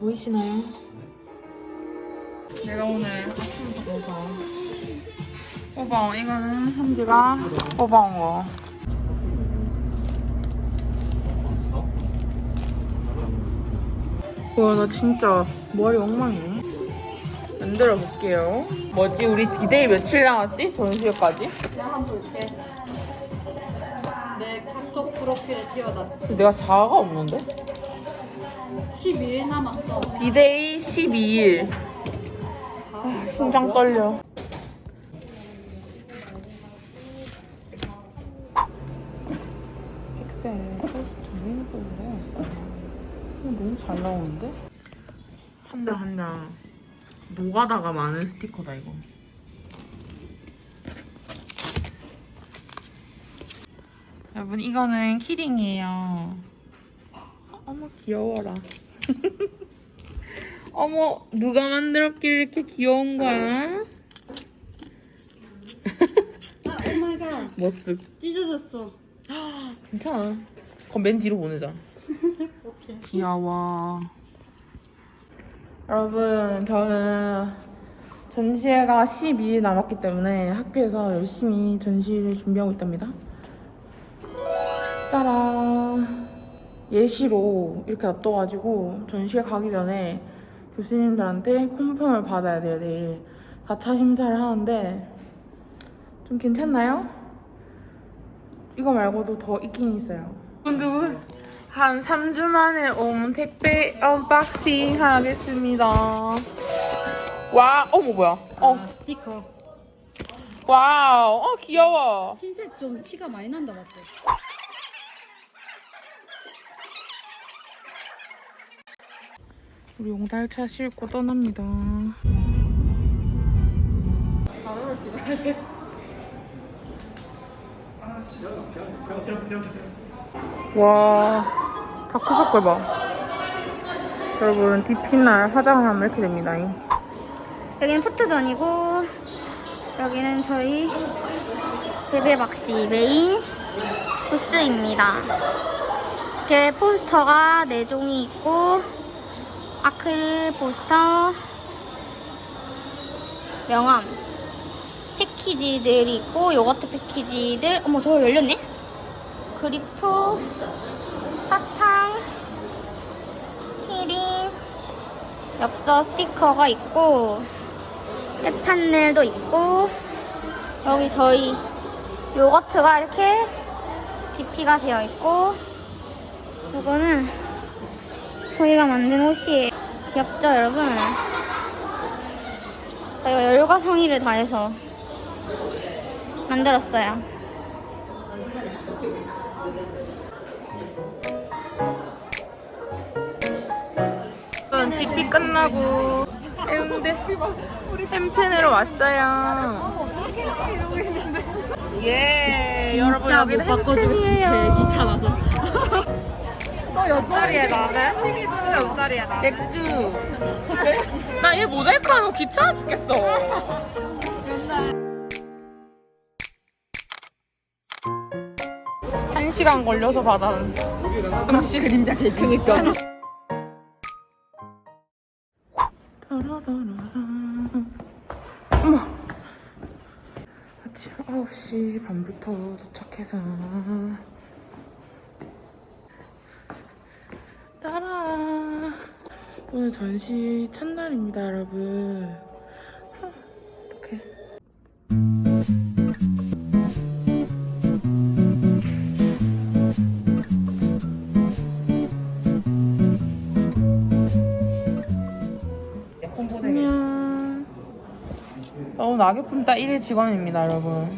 보이시나요? 내가 오늘 아침부터 먹어서 뽑아온 이거는 현지가 뽑아온 거. 와, 나 진짜 머리 엉망이네. 만들어 볼게요. 뭐지? 우리 디데이 며칠 남았지? 전시회까지? 내가 한번 볼게. 내 카톡 프로필에 띄워놨. 내가 자아가 없는데? 12일 남았어. 디데이 12일. 아, 심장 떨려. 픽셀 포스트 메인보드가 있어. 너무 잘 나오는데? 한장 한장 노가다가 많은 스티커다 이거. 여러분 이거는 키링이에요. 어머 귀여워라. 어머 누가 만들었길래 이렇게 귀여운 거야? 아, 오마이갓. 머쓱 찢어졌어. 괜찮아. 그럼 맨 뒤로 보내자. 오케이. 귀여워. 여러분 저는 전시회가 12일 남았기 때문에 학교에서 열심히 전시를 준비하고 있답니다. 짜란. 예시로 이렇게 놔둬가지고 전시회 가기 전에 교수님들한테 컨펌을 받아야 돼요 내일 4차 심사를 하는데 좀 괜찮나요? 이거 말고도 더 있긴 있어요 두근두근 한 3주 만에 온 택배 언박싱 하겠습니다 와 어머 뭐야 어 아, 스티커. 와우 어 귀여워 흰색 좀 티가 많이 난다 맞지? 우리 용달차 싣고 떠납니다 가로로 찍어야 돼. 와 다크 서클 봐 여러분 디피날 화장을 하면 이렇게 됩니다 여기는 포토존이고 여기는 저희 제배박씨 메인 부스입니다. 이렇게 포스터가 4종이 있고 아크릴 포스터 명함 패키지들이 있고 요거트 패키지들 어머 저거 열렸네? 그립토 사탕 키링 엽서 스티커가 있고 판넬도 있고 여기 저희 요거트가 이렇게 DP가 되어 있고 이거는 저희가 만든 옷이에요 귀엽죠 여러분? 저희가 열과 성의를 다해서 만들었어요. 저는 DP 끝나고 해운대 햄튼으로 왔어요. 예 여러분. 여기는 햄튼이에요. 귀찮아서. 또 옆자리에 나네? 또 옆자리에 나 맥주. 나 얘 모자이크 하는 거 귀찮아 죽겠어. 한 시간 걸려서 받아온 음식. 그림자 개그니까. 어머 아침 9시 반부터 도착해서 따라 오늘 전시 첫날입니다 여러분 어떡해 안녕 저 오늘 악역분따 1일 직원입니다 여러분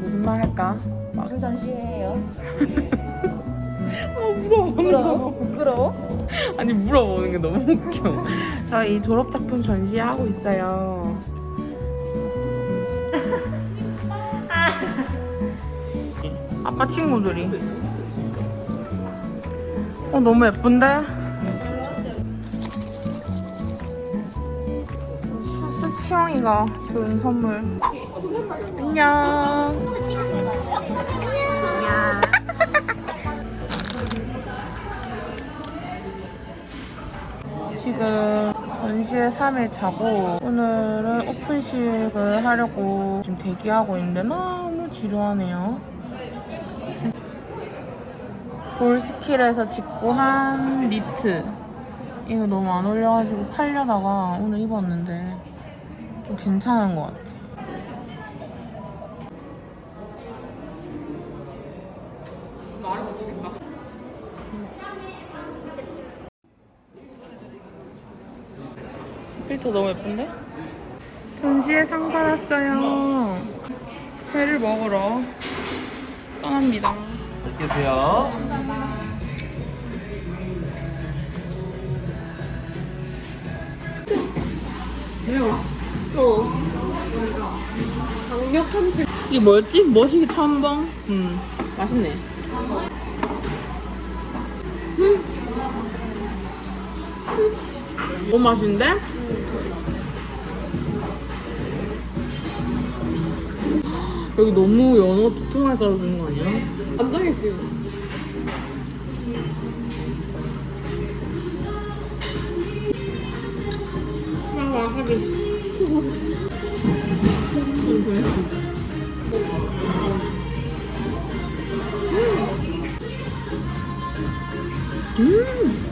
무슨 말 할까? 무슨 전시회예요? 아 물어보는 거. 부끄러워? 아니 물어보는 게 너무 웃겨. 저희 졸업 작품 전시하고 있어요. 아빠 친구들이. 어 너무 예쁜데? 수, 수 치영이가 준 선물. 안녕 지금 전시회 3일 차고 오늘은 오픈식을 하려고 지금 대기하고 있는데 너무 지루하네요. 볼스킬에서 직구한 니트 이거 너무 안 어울려가지고 팔려다가 오늘 입었는데 좀 괜찮은 것 같아. 말을 못하겠다. 필터 너무 예쁜데? 전시회 상 받았어요. 회를 먹으러 떠납니다. 안녕히 계세요. 이게 뭐였지? 머시기 첨벙? 음, 맛있네. 음. 너무 맛있는데? 여기 너무 연어 두툼하게 썰어주는 거 아니야? 안정했지. 아, 와사비. 음.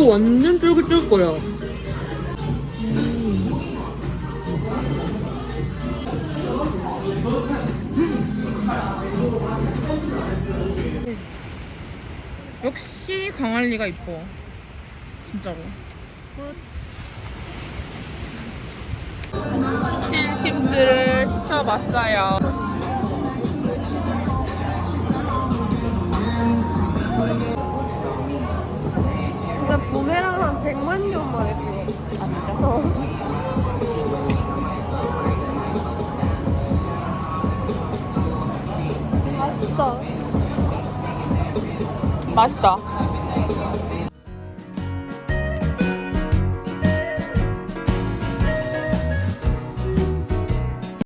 이거 완전 쫄깃쫄깃 거려. 역시 광안리가 이뻐. 진짜로. 칩스를 시켜봤어요. 맛있다.